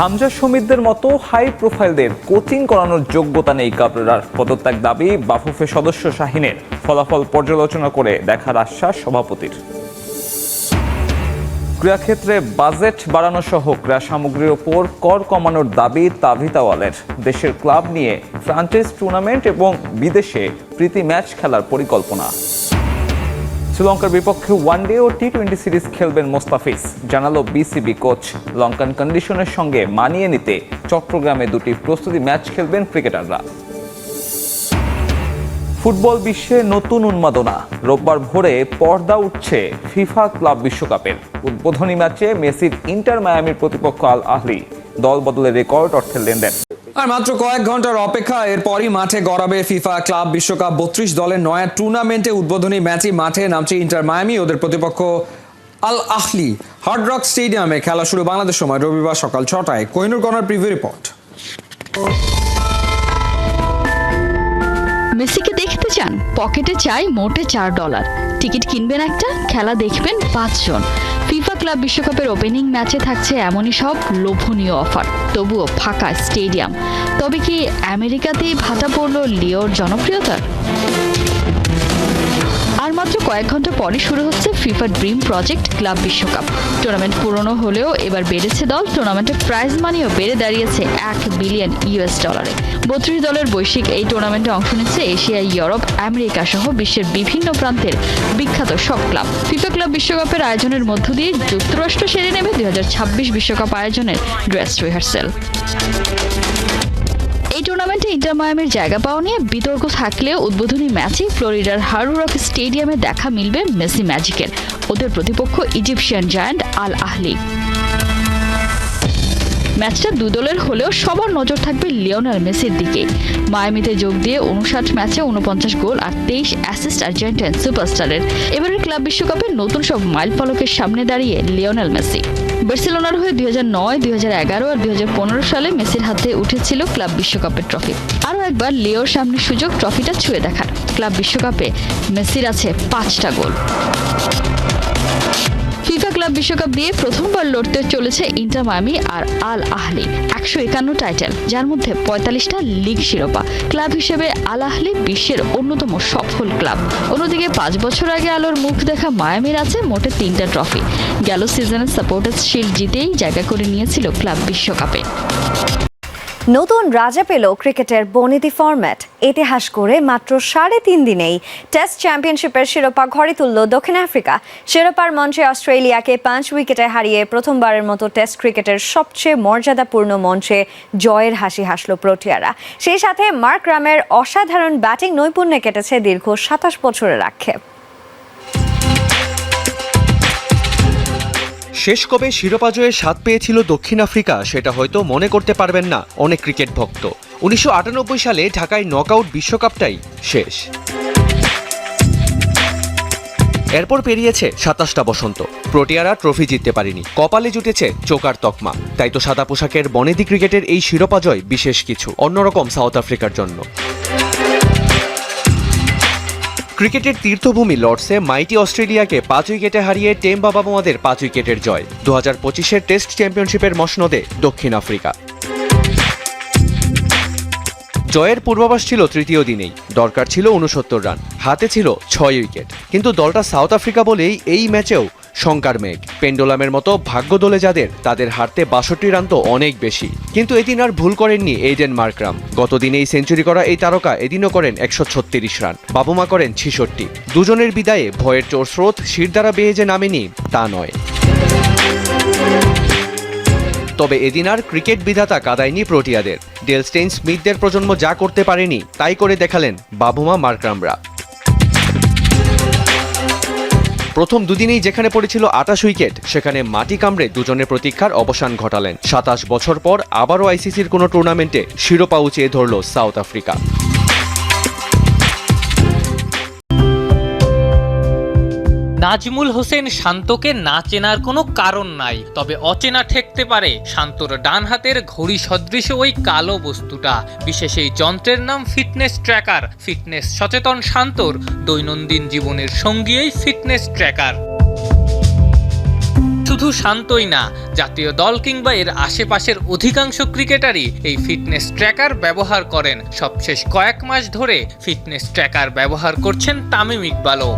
হামজা সমিতদের মতো high প্রোফাইলদের coaching করানোর যোগ্যতা নেই কাবরেরার পদত্যাগ দাবি বাফুফে সদস্য শাহিনের। ফলাফল পর্যালোচনা করে দেখার আশ্বাস সভাপতির। ক্রীড়াক্ষেত্রে বাজেট বাড়ানো সহ ক্রীড়া সামগ্রীর ওপর কর কমানোর দাবি তাভিতাওয়ালের দেশের ক্লাব নিয়ে ফ্রাঞ্চাইজ টুর্নামেন্ট এবং বিদেশে প্রীতি ম্যাচ খেলার পরিকল্পনা। শ্রীলঙ্কার বিপক্ষে ওয়ানডে ও টি টোয়েন্টি সিরিজ খেলবেন মোস্তাফিজ। জানালো বিসিবি কোচ লঙ্কান কন্ডিশনের সঙ্গে মানিয়ে নিতে চট্টগ্রামে দুটি প্রস্তুতি ম্যাচ খেলবেন ক্রিকেটাররা। ফুটবল বিশ্বে নতুন উন্মাদনা। রোববার ভোরে পর্দা উঠছে ফিফা ক্লাব বিশ্বকাপের। উদ্বোধনী ম্যাচে মেসির ইন্টার মায়ামির প্রতিপক্ষ আল আহলি দল বদলে রেকর্ড অর্থের লেনদেন। আর মাত্র কয়েক ঘণ্টার অপেক্ষা, এরপরই মাঠে গড়াবে ফিফা ক্লাব বিশ্বকাপ। বত্রিশ দলের নয়া টুর্নামেন্টে উদ্বোধনী ম্যাচই মাঠে নামছে ইন্টার মায়ামি, ওদের প্রতিপক্ষ আল আহলি। হার্ড রক স্টেডিয়ামে খেলা শুরু বাংলাদেশ সময় রবিবার সকাল ছটায়। Kohinoor corner preview report. মেসিকে দেখতে চান? পকেটে চাই মোটে চার ডলার। টিকিট কিনবেন একটা, খেলা দেখবেন পাঁচজন। ক্লাব বিশ্বকাপের ওপেনিং ম্যাচে থাকছে এমনই সব লোভনীয় অফার তবুও ফাঁকা স্টেডিয়াম তবে কি আমেরিকাতেই ভাটা পড়ল লিওর জনপ্রিয়তার? আর মাত্র কয়েক ঘণ্টা পরে শুরু হচ্ছে ফিফা ড্রিম প্রজেক্ট ক্লাব বিশ্বকাপ। টুর্নামেন্ট পুরনো হলেও এবার বেড়েছে দল। টুর্নামেন্টের প্রাইজ মানিও বেড়ে দাঁড়িয়েছে এক বিলিয়ন ইউএস ডলারে বত্রিশ দলের বৈশ্বিক এই টুর্নামেন্টে অংশ নিচ্ছে এশিয়া, ইউরোপ, আমেরিকা সহ বিশ্বের বিভিন্ন প্রান্তের বিখ্যাত সব ক্লাব ফিফা ক্লাব বিশ্বকাপের আয়োজনের মধ্য দিয়ে যুক্তরাষ্ট্র সেরে নেবে দুই বিশ্বকাপ আয়োজনের ড্রেস রিহার্সেল। ইন্টার মায়ামির জায়গা পাওয়া নিয়ে বিতর্ক থাকলেও উদ্বোধনী ম্যাচে ফ্লোরিডার হারুরক রক স্টেডিয়ামে দেখা মিলবে মেসি ম্যাজিকের। ওদের প্রতিপক্ষ ইজিপশিয়ান জায়ান্ট আল আহলি। ম্যাচটা দু দলের হলেও সবার নজর থাকবে লিওনাল মেসির দিকে। মায়ামিতে যোগ দিয়ে উনষাট ম্যাচে উনপঞ্চাশ গোল আর তেইশ অ্যাসিস্ট আর্জেন্টাইন সুপারস্টারের। এবারের ক্লাব বিশ্বকাপে নতুন সব মাইল ফলকের সামনে দাঁড়িয়ে লিওনাল মেসি। বার্সেলোনার হয়ে দুই হাজার নয়, দুই হাজার এগারো আর দুই হাজার পনেরো সালে মেসির হাতে উঠেছিল ক্লাব বিশ্বকাপের ট্রফি। আরও একবার লিওর সামনে সুযোগ ট্রফিটা ছুঁয়ে দেখার। ক্লাব বিশ্বকাপে মেসির আছে পাঁচটা গোল। ফিফা ক্লাব বিশ্বকাপ দিয়ে প্রথমবার লড়তে চলেছে ইন্টার মায়ামি আর আল আহলি। একশো একান্ন টাইটেল, যার মধ্যে পঁয়তাল্লিশটা লিগ শিরোপা। ক্লাব হিসেবে আল আহলি বিশ্বের অন্যতম সফল ক্লাব। অন্যদিকে পাঁচ বছর আগে আলোর মুখ দেখা মায়ামির আছে মোটে তিনটা ট্রফি। গেল সিজনে সাপোর্টার্স শিল্ড জিতেই জায়গা করে নিয়েছিল ক্লাব বিশ্বকাপে। নতুন রাজা পেল ক্রিকেটের বনেদি ফরম্যাট ইতিহাস করে মাত্র সাড়ে তিন দিনেই টেস্ট চ্যাম্পিয়নশিপের শিরোপা ঘরে তুলল দক্ষিণ আফ্রিকা। শিরোপার মঞ্চে অস্ট্রেলিয়াকে পাঁচ উইকেটে হারিয়ে প্রথমবারের মতো টেস্ট ক্রিকেটের সবচেয়ে মর্যাদাপূর্ণ মঞ্চে জয়ের হাসি হাসল প্রোটিয়ারা। সেই সাথে মার্ক রামের অসাধারণ ব্যাটিং নৈপুণ্যে কেটেছে দীর্ঘ সাতাশ বছরের আক্ষেপ। শেষ কবে শিরোপা জয়ের স্বাদ পেয়েছিল দক্ষিণ আফ্রিকা, সেটা হয়তো মনে করতে পারবেন না অনেক ক্রিকেট ভক্ত। উনিশশো আটানব্বই সালে ঢাকায় নকআউট বিশ্বকাপটাই শেষ। এরপর পেরিয়েছে সাতাশটা বসন্ত। প্রোটিয়ারা ট্রফি জিততে পারেনি। কপালে জুটেছে চোকার তকমা। তাই তো সাদা পোশাকের বনেদি ক্রিকেটের এই শিরোপা জয় বিশেষ কিছু, অন্যরকম সাউথ আফ্রিকার জন্য। ক্রিকেটের তীর্থভূমি লর্ডসে মাইটি অস্ট্রেলিয়াকে পাঁচ উইকেটে হারিয়ে টেম বাবামাদের পাঁচ উইকেটের জয়। দু হাজার পঁচিশের টেস্ট চ্যাম্পিয়নশিপের মসনদে দক্ষিণ আফ্রিকা। জয়ের পূর্বাভাস ছিল তৃতীয় দিনেই। দরকার ছিল উনসত্তর রান। হাতে ছিল ছয় উইকেট। কিন্তু দলটা সাউথ আফ্রিকা বলেই এই ম্যাচেও শঙ্কার মেঘ। পেন্ডোলামের মতো ভাগ্য দলে যাদের, তাদের হারতে বাষট্টি রান তো অনেক বেশি। কিন্তু এদিন আর ভুল করেননি এইডেন মার্করাম। গতদিনেই সেঞ্চুরি করা এই তারকা এদিনও করেন একশো ছত্রিশ রান। বাবুমা করেন ছিষট্টি। দুজনের বিদায়ে ভয়ের চোর স্রোত শির দ্বারা বেয়ে যে নামেনি, তা নয়। তবে এদিন আর ক্রিকেট বিধাতা কাদায়নি প্রোটিয়াদের। ডেলস্টেইন স্মিথদের প্রজন্ম যা করতে পারেনি, তাই করে দেখালেন বাবুমা মার্করামরা। প্রথম দুদিনেই যেখানে পড়েছিল আটাশ উইকেট, সেখানে মাটি কামড়ে দুজনের প্রতীক্ষার অবসান ঘটালেন। সাতাশ বছর পর আবারও আইসিসির কোনো টুর্নামেন্টে শিরোপা উঁচিয়ে ধরল সাউথ আফ্রিকা। নাজমুল হোসেন শান্তকে না চেনার কোনো কারণ নাই, তবে অচেনা ঠেকতে পারে শান্তর ডান হাতের ঘড়ি সদৃশ ওই কালো বস্তুটা। বিশেষ এই যন্ত্রের নাম ফিটনেস ট্র্যাকার। ফিটনেস সচেতন শান্তর দৈনন্দিন জীবনের সঙ্গী এই ফিটনেস ট্র্যাকার। শুধু শান্তই না, জাতীয় দল কিংবা এর আশেপাশের অধিকাংশ ক্রিকেটারই এই ফিটনেস ট্র্যাকার ব্যবহার করেন। সবশেষ কয়েক মাস ধরে ফিটনেস ট্র্যাকার ব্যবহার করছেন তামিম ইকবালও।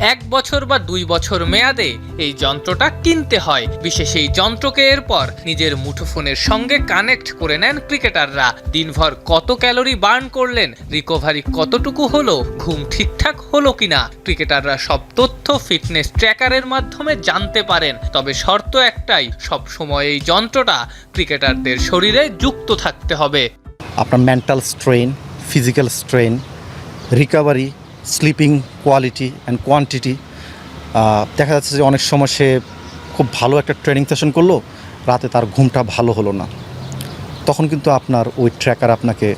এক বছর বা দুই বছর মেয়াদে এই যন্ত্রটা কিনতে হয়। বিশেষ এই যন্ত্রকে এরপর নিজের মুঠোফোনের সঙ্গে কানেক্ট করে নেন ক্রিকেটাররা। দিনভর কত ক্যালোরি বার্ন করলেন, রিকভারি কতটুকু হলো, ঘুম ঠিকঠাক হলো কিনা, ক্রিকেটাররা সব তথ্য ফিটনেস ট্র্যাকারের মাধ্যমে জানতে পারেন। তবে শর্ত একটাই, সব সময় এই যন্ত্রটা ক্রিকেটারদের শরীরে যুক্ত থাকতে হবে। আপনার mental strain physical strain recovery sleeping quality and quantity দেখা যাচ্ছে যে অনেক সময় সে খুব ভালো একটা ট্রেনিং সেশন করল, রাতে তার ঘুমটা ভালো হলো না। তখন কিন্তু আপনার ওই ট্র্যাকার আপনাকে,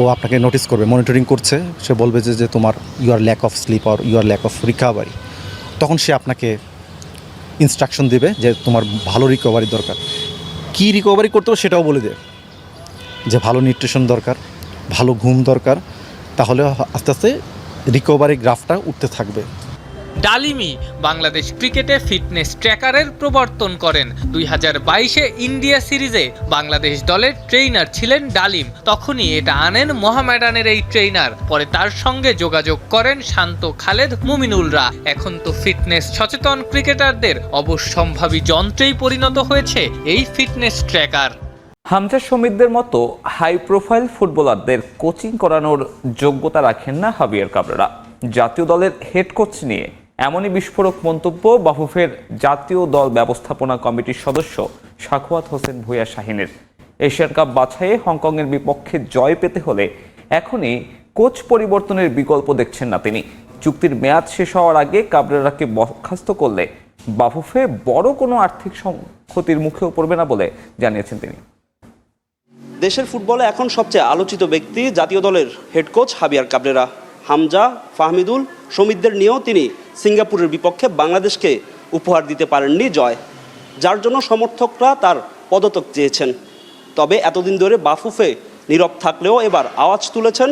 ও আপনাকে নোটিস করবে মনিটরিং করছে। সে বলবে যে যে তোমার your lack of sleep or your lack of recovery তখন সে আপনাকে ইনস্ট্রাকশন দেবে যে, তোমার ভালো রিকভারি দরকার। কী রিকভারি করতে হবে সেটাও বলে দেবে যে ভালো নিউট্রিশন দরকার, ভালো ঘুম দরকার তাহলে আস্তে আস্তে রিকভারি গ্রাফটা উঠতে থাকবে। ডালিমি বাংলাদেশ ক্রিকেটে ফিটনেস ট্র্যাকারের প্রবর্তন করেন। দুই হাজার বাইশে ইন্ডিয়া সিরিজে বাংলাদেশ দলের ট্রেইনার ছিলেন ডালিম। তখনই এটা আনেন মোহামেডানের এই ট্রেইনার পরে তার সঙ্গে যোগাযোগ করেন শান্ত খালেদ মুমিনুলরা। এখন তো ফিটনেস সচেতন ক্রিকেটারদের অবশ্যম্ভাবী যন্ত্রেই পরিণত হয়েছে এই ফিটনেস ট্র্যাকার হামজা সমিতদের মতো হাই প্রোফাইল ফুটবলারদের কোচিং করানোর যোগ্যতা রাখেন না হাবিয়ার কাবরেরা। জাতীয় দলের হেড কোচ নিয়ে এমনই বিস্ফোরক মন্তব্য বাফুফের জাতীয় দল ব্যবস্থাপনা কমিটির সদস্য সাখওয়াত হোসেন ভূয়া শাহিনের। এশিয়ান কাপ বাছাইয়ে হংকংয়ের বিপক্ষে জয় পেতে হলে এখনই কোচ পরিবর্তনের বিকল্প দেখছেন না তিনি। চুক্তির মেয়াদ শেষ হওয়ার আগে কাবরেরাকে বরখাস্ত করলে বাফুফে বড় কোনো আর্থিক ক্ষতির মুখেও পড়বে না বলে জানিয়েছেন তিনি। দেশের ফুটবলে এখন সবচেয়ে আলোচিত ব্যক্তি জাতীয় দলের head coach Javier Cabrera. Hamza, Fahmidul সমিতদের নিয়েও তিনি সিঙ্গাপুরের বিপক্ষে বাংলাদেশকে উপহার দিতে পারেননি জয়, যার জন্য সমর্থকরা তার পদত্যাগ চেয়েছেন। তবে এতদিন ধরে বাফুফে নীরব থাকলেও এবার আওয়াজ তুলেছেন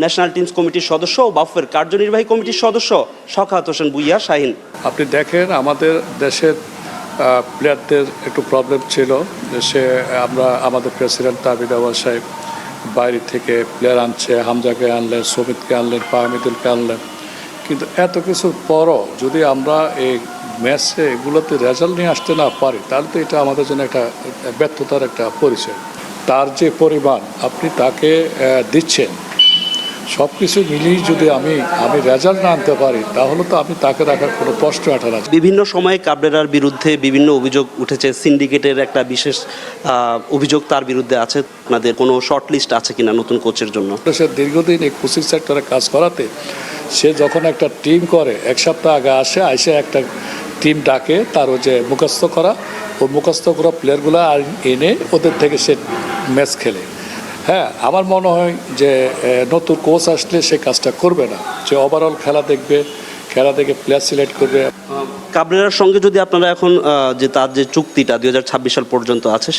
ন্যাশনাল টিমস কমিটির সদস্য ও বাফুফের কার্যনির্বাহী কমিটির সদস্য শখাত হোসেন বুইয়া শাহিন। আপনি দেখেন আমাদের দেশের প্লেয়ারদের একটু প্রবলেম ছিল। সে, আমরা, আমাদের প্রেসিডেন্ট তাবিদ আওয়াজ সাহেব বাইরে থেকে প্লেয়ার আনছে, হামজাকে আনলেন, সমিতকে আনলেন, পাহমিদুলকে আনলেন। কিন্তু এত কিছুর পরও যদি আমরা এই ম্যাচে এগুলোতে রেজাল্ট নিয়ে আসতে না পারি, তাহলে তো এটা আমাদের জন্য একটা ব্যর্থতার একটা পরিচয়। তার যে পরিমাণ আপনি তাকে দিচ্ছেন সব কিছু মিলিয়ে যদি আমি আমি রেজাল্ট না আনতে পারি তাহলে তো আমি তাকে রাখার কোনো প্রশ্ন আঠা না। বিভিন্ন সময়ে কাবরেরার বিরুদ্ধে বিভিন্ন অভিযোগ উঠেছে সিন্ডিকেটের একটা বিশেষ অভিযোগ তার বিরুদ্ধে আছে। আপনাদের কোনো শর্ট লিস্ট আছে কিনা নতুন কোচের জন্য? সে দীর্ঘদিন এই কোচিং সেক্টরে কাজ করাতে সে যখন একটা টিম করে এক সপ্তাহ আগে আসে এসে একটা টিম ডাকে তার ওই যে মুখস্থ করা ও মুখস্থ করা প্লেয়ারগুলো আর এনে ওদের থেকে সে ম্যাচ খেলে। হ্যাঁ আমার মনে হয় যে নতুন কোচ আসলে সে কাজটা করবে না। যে ওভারঅল খেলা দেখবে, খেলা থেকে প্লেয়ার সিলেক্ট করবে। কাবরেরার সঙ্গে যদি আপনারা এখন যে তার যে চুক্তিটা দুই হাজার ছাব্বিশ সাল পর্যন্ত আছে